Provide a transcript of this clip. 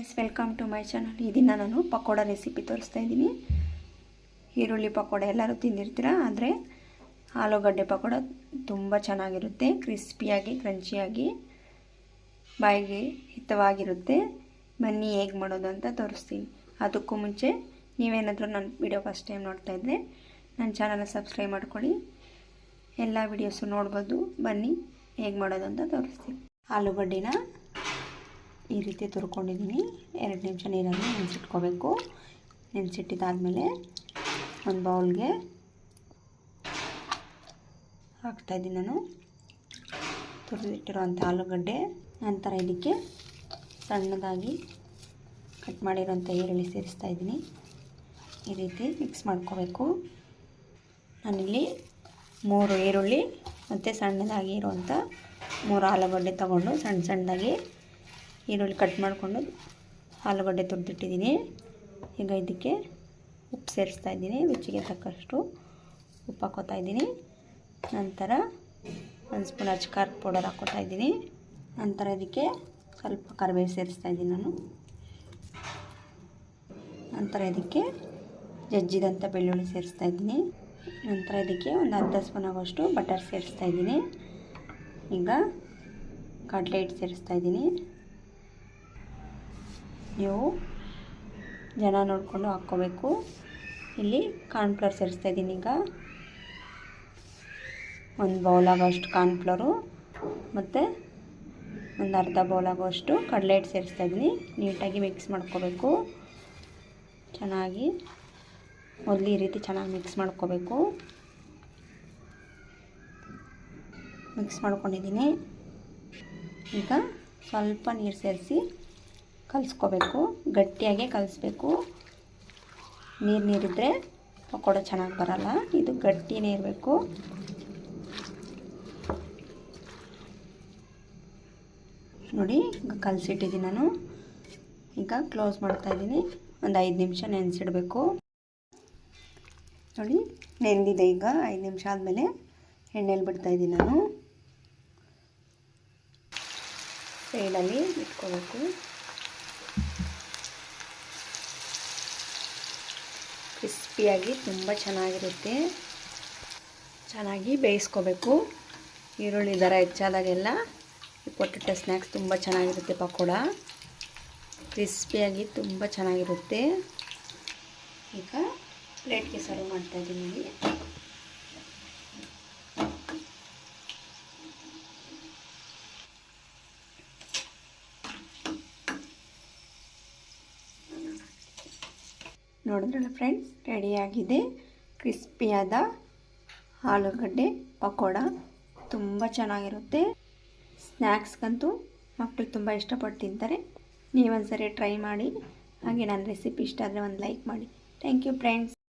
Yes welcome to my channel ಈ ದಿನ ನಾನು ಪಕೋಡ ರೆಸಿಪಿ ತೋರಿಸ್ತಾ ಇದ್ದೀನಿ. ಈರುಳ್ಳಿ ಪಕೋಡ ಎಲ್ಲರೂ ತಿಂದಿರ್ತೀರ? ಆದರೆ ಆಲೂಗಡ್ಡೆ ಪಕೋಡ ತುಂಬ ಚೆನ್ನಾಗಿರುತ್ತೆ. ಕ್ರಿಸ್ಪಿಯಾಗಿ, ಕ್ರಂಚಿಯಾಗಿ, ಬಾಯಿಗೆ ಹಿತವಾಗಿರುತ್ತೆ. ಬನ್ನಿ ಹೇಗೆ ಮಾಡೋದು ಅಂತ ತೋರಿಸ್ತೀನಿ. ಅದಕ್ಕೂ ಮುಂಚೆ ನೀವೇನಾದರೂ ನನ್ನ ವಿಡಿಯೋ ಫಸ್ಟ್ ಟೈಮ್ ನೋಡ್ತಾ ಇದ್ದರೆ ನನ್ನ ಚಾನಲ್ನ ಸಬ್ಸ್ಕ್ರೈಬ್ ಮಾಡ್ಕೊಳ್ಳಿ. ಎಲ್ಲ ವಿಡಿಯೋಸು ನೋಡ್ಬೋದು. ಬನ್ನಿ ಹೇಗೆ ಮಾಡೋದು ಅಂತ ತೋರಿಸ್ತೀನಿ. ಆಲೂಗಡ್ಡಿನ ಈ ರೀತಿ ತುರ್ಕೊಂಡಿದ್ದೀನಿ. ಎರಡು ನಿಮಿಷ ನೀರನ್ನು ನೆನೆಸಿಟ್ಕೋಬೇಕು. ನೆನೆಸಿಟ್ಟಿದ್ದಾದಮೇಲೆ ಒಂದು ಬೌಲ್ಗೆ ಹಾಕ್ತಾಯಿದ್ದೀನಿ ನಾನು. ತುರಿದಿಟ್ಟಿರೋಂಥ ಆಲೂಗಡ್ಡೆ ನಂತರ ಇದಕ್ಕೆ ಸಣ್ಣದಾಗಿ ಕಟ್ ಮಾಡಿರೋಂಥ ಈರುಳ್ಳಿ ಸೇರಿಸ್ತಾ ಇದ್ದೀನಿ. ಈ ರೀತಿ ಮಿಕ್ಸ್ ಮಾಡ್ಕೋಬೇಕು. ನಾನಿಲ್ಲಿ ಮೂರು ಈರುಳ್ಳಿ ಮತ್ತು ಸಣ್ಣದಾಗಿ ಇರುವಂಥ ಮೂರು ಆಲೂಗಡ್ಡೆ ತಗೊಂಡು ಸಣ್ಣ ಸಣ್ಣದಾಗಿ ಈರುಳ್ಳಿ ಕಟ್ ಮಾಡಿಕೊಂಡು ಆಲೂಗಡ್ಡೆ ತುರಿದಿಟ್ಟಿದ್ದೀನಿ ಈಗ ಇದಕ್ಕೆ ಉಪ್ಪು ಸೇರಿಸ್ತಾ ಇದ್ದೀನಿ. ರುಚಿಗೆ ತಕ್ಕಷ್ಟು ಉಪ್ಪು ಹಾಕೋತಾ ಇದ್ದೀನಿ. ನಂತರ ಒಂದು ಸ್ಪೂನ್ ಅಚ್ಕಾರ ಪೌಡರ್ ಹಾಕೋತಾ ಇದ್ದೀನಿ. ನಂತರ ಇದಕ್ಕೆ ಸ್ವಲ್ಪ ಕರಿಬೇವು ಸೇರಿಸ್ತಾ ಇದ್ದೀನಿ ನಾನು. ನಂತರ ಇದಕ್ಕೆ ಜಜ್ಜಿದಂಥ ಬೆಳ್ಳುಳ್ಳಿ ಸೇರಿಸ್ತಾ ಇದ್ದೀನಿ. ನಂತರ ಇದಕ್ಕೆ ಒಂದು ಅರ್ಧ ಸ್ಪೂನ್ ಆಗೋಷ್ಟು ಬಟರ್ ಸೇರಿಸ್ತಾ ಇದ್ದೀನಿ. ಈಗ ಕಡಲೆ ಹಿಟ್ಟು ಸೇರಿಸ್ತಾ ಇದ್ದೀನಿ. ನೀವು ಜನ ನೋಡಿಕೊಂಡು ಹಾಕ್ಕೋಬೇಕು. ಇಲ್ಲಿ ಕಾರ್ನ್ಫ್ಲವರ್ ಸೇರಿಸ್ತಾ ಇದ್ದೀನಿ ಈಗ. ಒಂದು ಬೌಲ್ ಆಗೋಷ್ಟು ಕಾರ್ನ್ಫ್ಲವರು ಮತ್ತು ಒಂದು ಅರ್ಧ ಬೌಲ್ ಆಗೋಷ್ಟು ಕಡಲೆ ಹಿಟ್ಟು ಸೇರಿಸ್ತಾ ಇದ್ದೀನಿ. ನೀಟಾಗಿ ಮಿಕ್ಸ್ ಮಾಡ್ಕೋಬೇಕು. ಚೆನ್ನಾಗಿ ಮೊದಲು ಈ ರೀತಿ ಚೆನ್ನಾಗಿ ಮಿಕ್ಸ್ ಮಾಡ್ಕೋಬೇಕು. ಮಿಕ್ಸ್ ಮಾಡ್ಕೊಂಡಿದ್ದೀನಿ. ಈಗ ಸ್ವಲ್ಪ ನೀರು ಸೇರಿಸಿ ಕಲಿಸ್ಕೋಬೇಕು. ಗಟ್ಟಿಯಾಗೆ ಕಲಿಸ್ಬೇಕು. ನೀರು ನೀರಿದ್ದರೆ ಪಕೋಡ ಚೆನ್ನಾಗಿ ಬರಲ್ಲ. ಇದು ಗಟ್ಟಿನೇ ಇರಬೇಕು. ನೋಡಿ, ಈಗ ಕಲಸಿಟ್ಟಿದ್ದೀನಿ ನಾನು. ಈಗ ಕ್ಲೋಸ್ ಮಾಡ್ತಾಯಿದ್ದೀನಿ ಒಂದು ಐದು ನಿಮಿಷ ನೆನೆಸಿಡಬೇಕು. ನೋಡಿ ನೆಂದಿದೆ ಈಗ. ಐದು ನಿಮಿಷ ಆದಮೇಲೆ ಎಣ್ಣೆಲಿ ಬಿಡ್ತಾಯಿದ್ದೀನಿ ನಾನು. ಸೈಡಲ್ಲಿ ಇಟ್ಕೋಬೇಕು. ಕ್ರಿಸ್ಪಿಯಾಗಿ ತುಂಬ ಚೆನ್ನಾಗಿರುತ್ತೆ. ಚೆನ್ನಾಗಿ ಬೇಯಿಸ್ಕೋಬೇಕು. ಈರುಳ್ಳಿ ದರ ಹೆಚ್ಚಾದಾಗೆಲ್ಲ ಈ ಪೊಟೆಟೊ ಸ್ನ್ಯಾಕ್ಸ್ ತುಂಬ ಚೆನ್ನಾಗಿರುತ್ತೆ ಪಕೋಡ. ಕ್ರಿಸ್ಪಿಯಾಗಿ ತುಂಬ ಚೆನ್ನಾಗಿರುತ್ತೆ. ಈಗ ಪ್ಲೇಟ್ಗೆ ಸರ್ವ್ ಮಾಡ್ತಾಯಿದ್ದೀನಿ ನೋಡಿದ್ರಲ್ಲ ಫ್ರೆಂಡ್ಸ್ ರೆಡಿಯಾಗಿದೆ. ಕ್ರಿಸ್ಪಿಯಾದ ಆಲೂಗಡ್ಡೆ ಪಕೋಡ ತುಂಬ ಚೆನ್ನಾಗಿರುತ್ತೆ. ಸ್ನ್ಯಾಕ್ಸ್ಗಂತೂ ಮಕ್ಕಳು ತುಂಬ ಇಷ್ಟಪಟ್ಟು ತಿಂತಾರೆ. ನೀವೊಂದ್ಸರಿ ಟ್ರೈ ಮಾಡಿ. ಹಾಗೆ ನನ್ನ ರೆಸಿಪಿ ಇಷ್ಟ ಆದರೆ ಒಂದು ಲೈಕ್ ಮಾಡಿ. Thank you friends